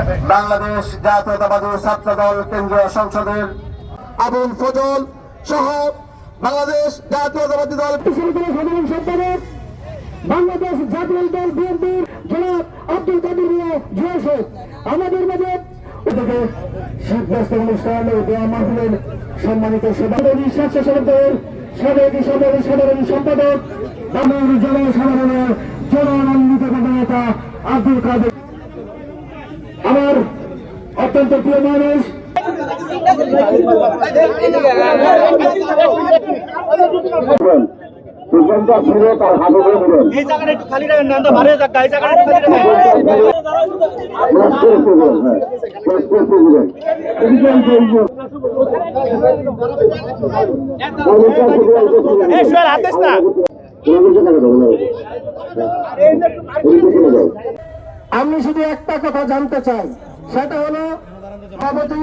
বাংলাদেশ জাতীয়তাবাদী ছাত্র দল কেন্দ্রীয় সংসদের আবুল ফজল সহ বাংলাদেশ জাতীয়তাবাদী দল। সাধারণ সম্পাদক, বাংলাদেশ জাতীয় দল বিএনপির জনাব আব্দুল কাদের জুয়েসেফ আমাদের মাঝে শীতবস্ত্র অনুষ্ঠান ও মাহফিলের সম্মানিত সভাপতি সাবেক সভাপতি সাধারণ সম্পাদক আমার জনসাধারণের জনানন্দিত নেতা আব্দুল কাদের অত্যন্ত প্রিয় মানুষ। এই জায়গাটা একটু খালি রাখেন যাক এই জায়গাটা একটু খালি রাখেন। হ্যাঁ না। আমি শুধু একটা কথা জানতে চাই সেটা হলো সভাপতি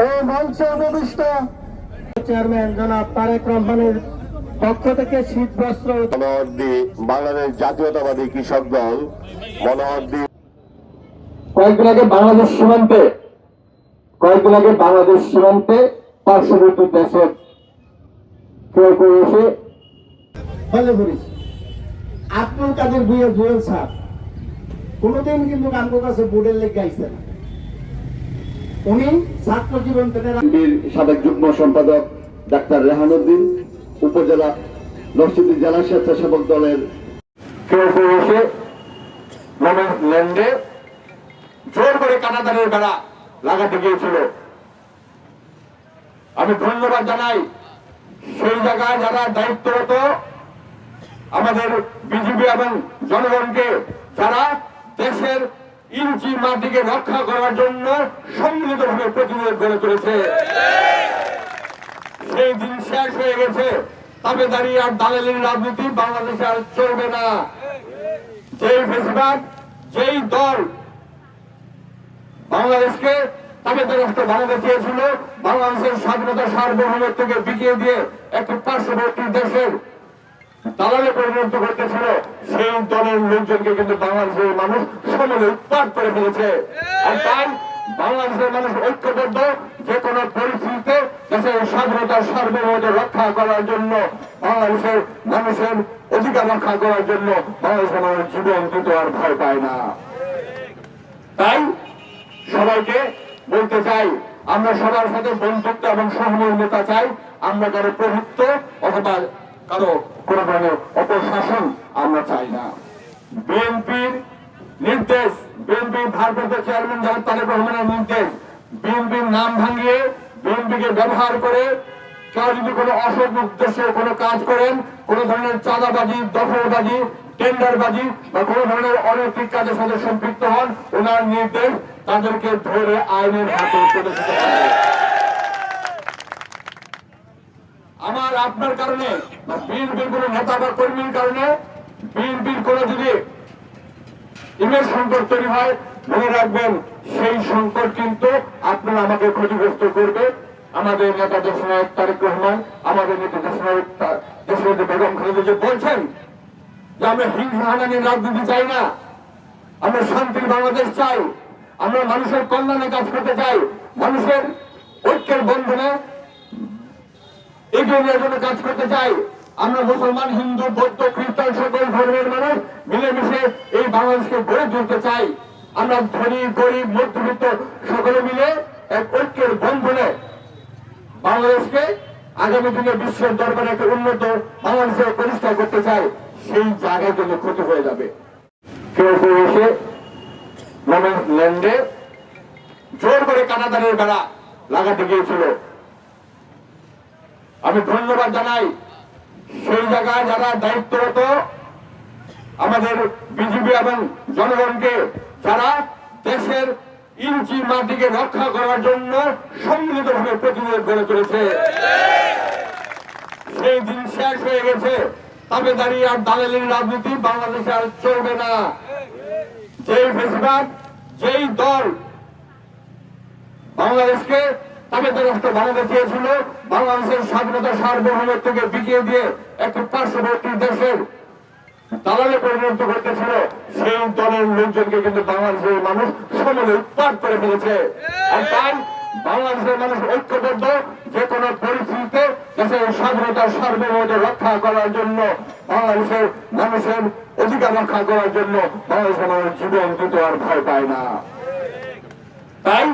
ও মঞ্চে চেয়ারম্যান জনাব তারেক রহমানের পক্ষ থেকে শীত বস্ত্র মনোহরদি বাংলাদেশ জাতীয়তাবাদী কৃষক দল মনোহরদি। কয়েকদিন আগে বাংলাদেশ সীমান্তে কয়েকদিন আগে বাংলাদেশ সীমান্তে পার্শ্ববর্তী দেশের কেউ কেউ এসে ফলে করিস আব্দুল কাদের ভুইয়া জুয়েল সাহ কোনোদিন কিন্তু আমার কাছে বোর্ডের লেগে আইসেন উনি ছাত্র জীবন সাবেক যুগ্ম সম্পাদক ডাক্তার রেহানুদ্দিন উপজেলা নরসিংদী জেলা স্বেচ্ছাসেবক দলের কেউ কেউ এসে ল্যান্ডে জোর করে কানাদারের বেড়া লাগাতে গিয়েছিল। আমি ধন্যবাদ জানাই সেই জায়গায় যারা দায়িত্বরত আমাদের বিজেপি এবং জনগণকে যারা দেশের ইঞ্চি মাটিকে রক্ষা করার জন্য সম্মিলিতভাবে প্রতিরোধ গড়ে তুলেছে। সেই দিন শেষ হয়ে গেছে। তবে দাঁড়িয়ে আর দালালির রাজনীতি বাংলাদেশে আর চলবে না। যেই ফেসিবাদ, যেই দল বাংলাদেশকে তবে রাষ্ট্র বানাতে চেয়েছিল বাংলাদেশের স্বাধীনতা সার্বভৌমত্বকে বিকিয়ে দিয়ে একটি পার্শ্ববর্তী দেশের দালালে পরিণত করতেছিল। সেই দলের লোকজনকে কিন্তু বাংলাদেশের মানুষ সমলে উৎপাদ করে ফেলেছে। আর তাই বাংলাদেশের মানুষ ঐক্যবদ্ধ, যে কোনো পরিস্থিতিতে দেশের স্বাধীনতা সার্বভৌমত্ব রক্ষা করার জন্য, বাংলাদেশের মানুষের অধিকার রক্ষা করার জন্য বাংলাদেশের মানুষ জীবন দিতে আর ভয় পায় না। তাই সবাইকে বলতে চাই, আমরা সবার সাথে বন্ধুত্ব এবং সহমর্মিতা চাই। আমরা কারও প্রভুত্ব অথবা কারও কোন ধরনের অপশাসন আমরা চাই না। বিএনপির নির্দেশ, বিএনপির ভারপ্রাপ্ত চেয়ারম্যান জনাব তারেক রহমানের নির্দেশ, বিএনপির নাম ভাঙিয়ে বিএনপিকে ব্যবহার করে কেউ যদি কোনো অসৎ উদ্দেশ্যে কোনো কাজ করেন, কোন ধরনের চাঁদাবাজি, দখলবাজি, টেন্ডারবাজি বা কোন ধরনের অনৈতিক কাজের সাথে সম্পৃক্ত হন, ওনার নির্দেশ তাদেরকে ধরে আইনের হাতে তুলে দিতে হবে আমার আপনার কারণে বিএনপির কোন নেতা বা কর্মীর কারণে, বিএনপির কোন যদি ইমেজ সংকট তৈরি হয়, মনে রাখবেন, সেই সংকট কিন্তু আপনার আমাকে ক্ষতিগ্রস্ত করবে। আমাদের নেতা দেশনায়ক তারেক রহমান, আমাদের নেতা দেশনায়ক দেশনেত্রী বেগম খালেদা যে বলছেন যে আমরা হিংসা হানানির রাজনীতি চাই না। আমরা শান্তির বাংলাদেশ চাই। আমরা মানুষের কল্যাণে কাজ করতে চাই। মানুষের ঐক্যের বন্ধনে এগিয়ে নিয়ে জন্য কাজ করতে চাই। আমরা মুসলমান, হিন্দু, বৌদ্ধ, খ্রিস্টান সকল ধর্মের মানুষ মিলেমিশে এই বাংলাদেশকে গড়ে তুলতে চাই। আমরা ধনী, গরিব, মধ্যবিত্ত সকলে মিলে এক ঐক্যের বন্ধনে বাংলাদেশকে আগামী দিনে বিশ্বের দরবারে একটা উন্নত বাংলাদেশের প্রতিষ্ঠা করতে চাই। সেই জায়গায় কিন্তু ক্ষতি হয়ে যাবে। কেউ কেউ এসে মোমেন্ট জোর করে কানাদারের বেড়া লাগাতে গিয়েছিল। আমি ধন্যবাদ জানাই সেই জায়গায় যারা দায়িত্বরত আমাদের বিজেপি এবং জনগণকে যারা দেশের ইঞ্চি মাটিকে রক্ষা করার জন্য সম্মিলিতভাবে প্রতিরোধ গড়ে তুলেছে। সেই দিন শেষ হয়ে গেছে। তবে দাঁড়িয়ে আর দালালির রাজনীতি বাংলাদেশে আর চলবে না। যেই বেশিরভাগ যেই দল বাংলাদেশকে তবে রাষ্ট্র বানাতে চেয়েছিল। বাংলাদেশের স্বাধীনতা সার্বভৌমত্বকে বিকিয়ে দিয়ে একটি পার্শ্ববর্তী দেশের দালালে পরিণত করতেছিল। সেই দলের লোকজনকে কিন্তু বাংলাদেশের মানুষ সমলে উৎপাদ করে ফেলেছে। আর তাই বাংলাদেশের মানুষ ঐক্যবদ্ধ যে কোনো পরিস্থিতিতে দেশের স্বাধীনতা সার্বভৌমত্ব রক্ষা করার জন্য বাংলাদেশের মানুষের অধিকার রক্ষা করার জন্য বাংলাদেশের মানুষ জীবন দিতে আর ভয় পায় না। তাই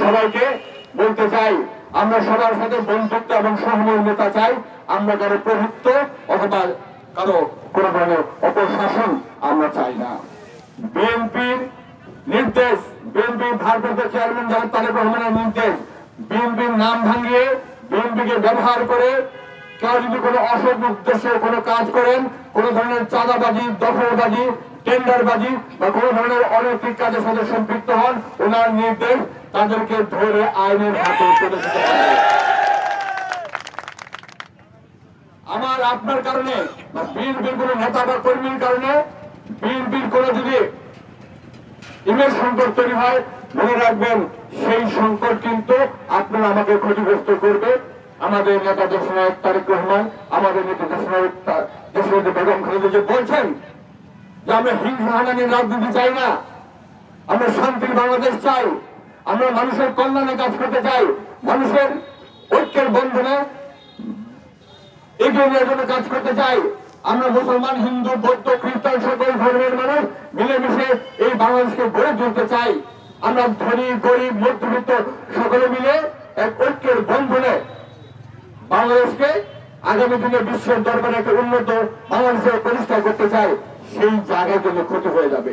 সবাইকে বলতে চাই, আমরা সবার সাথে বন্ধুত্ব এবং সহমর্মিতা চাই। আমরা কারও প্রভুত্ব অথবা কারও কোন ধরনের অপশাসন আমরা চাই না। বিএনপির নির্দেশ বিএনপি ভারপ্রাপ্ত চেয়ারম্যান জাহাদ তারেক রহমানের নির্দেশ, বিএনপির নাম ভাঙিয়ে বিএনপিকে ব্যবহার করে কেউ যদি কোনো অসৎ উদ্দেশ্যে কোনো কাজ করেন, কোনো ধরনের চাঁদাবাজি, দখলবাজি, টেন্ডারবাজি বা কোনো ধরনের অনৈতিক কাজের সাথে সম্পৃক্ত হন, ওনার নির্দেশ তাদেরকে ধরে আইনের হাতে তুলে দিতে হবে। আমার, আপনার কারণে বা বিএনপির কোন নেতা বা কর্মীর কারণে বিএনপির কোন যদি ইমেজ সংকট তৈরি হয়, মনে রাখবেন সেই সংকট কিন্তু আপনার আমাকে ক্ষতিগ্রস্ত করবে। আমাদের নেতা দেশনায়ক তারেক রহমান, আমাদের নেতা দেশনায়ক দেশনেত্রী বেগম খালেদা যে বলছেন যে আমরা হিংসা হানানির রাজনীতি চাই না। আমরা শান্তির বাংলাদেশ চাই। আমরা মানুষের কল্যাণে কাজ করতে চাই। মানুষের ঐক্যের বন্ধনে এগিয়ে নিয়ে জন্য কাজ করতে চাই। আমরা মুসলমান, হিন্দু, বৌদ্ধ, খ্রিস্টান সকল ধর্মের মানুষ মিলেমিশে এই বাংলাদেশকে গড়ে তুলতে চাই। আমরা ধনী, গরিব, মধ্যবিত্ত সকলে মিলে এক ঐক্যের বন্ধনে বাংলাদেশকে আগামী দিনে বিশ্বের দরবারে একটা উন্নত বাংলাদেশের প্রতিষ্ঠা করতে চাই। সেই জায়গায় কিন্তু ক্ষতি হয়ে যাবে।